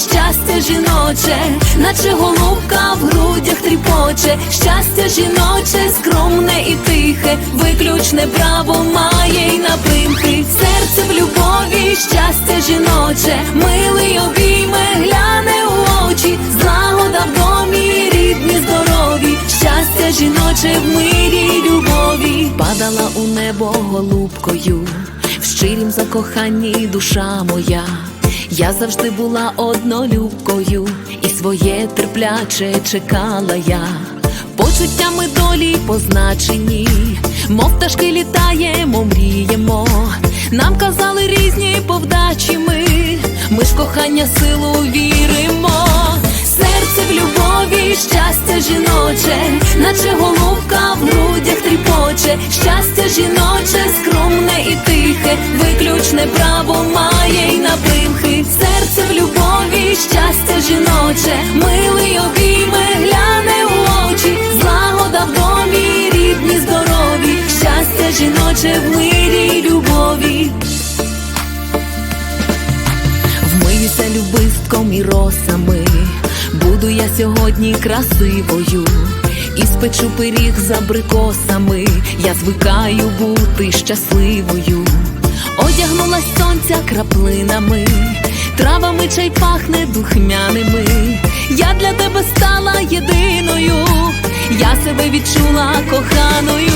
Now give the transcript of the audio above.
щастя жіноче, наче голубка в грудях тріпоче, щастя жіноче, скромне і тихе, виключне право має й на серце в любові, щастя жіноче, милий обійме, гляне у очі, злагода в домі, рідні, здорові, щастя жіноче в мирі й любові, падала у небо голубкою, в щирім закоханні душа моя. Я завжди була однолюбкою, і своє терпляче чекала я. Почуттями долі позначені, мов пташки літаємо, мріємо. Нам казали різні повдачі ми, ми ж кохання силу віримо. Серце в любові, щастя жіноче, наче голубка в грудях тріпоче, щастя жіноче, скромне і тихе, виключне право має щастя в мирі й любові. Вмиюся любистком і росами, буду я сьогодні красивою, і спечу пиріг з абрикосами, я звикаю бути щасливою, одягнулась сонця краплинами, травами чай пахне духмяними. Я для тебе стала єдиною, я себе відчула коханою.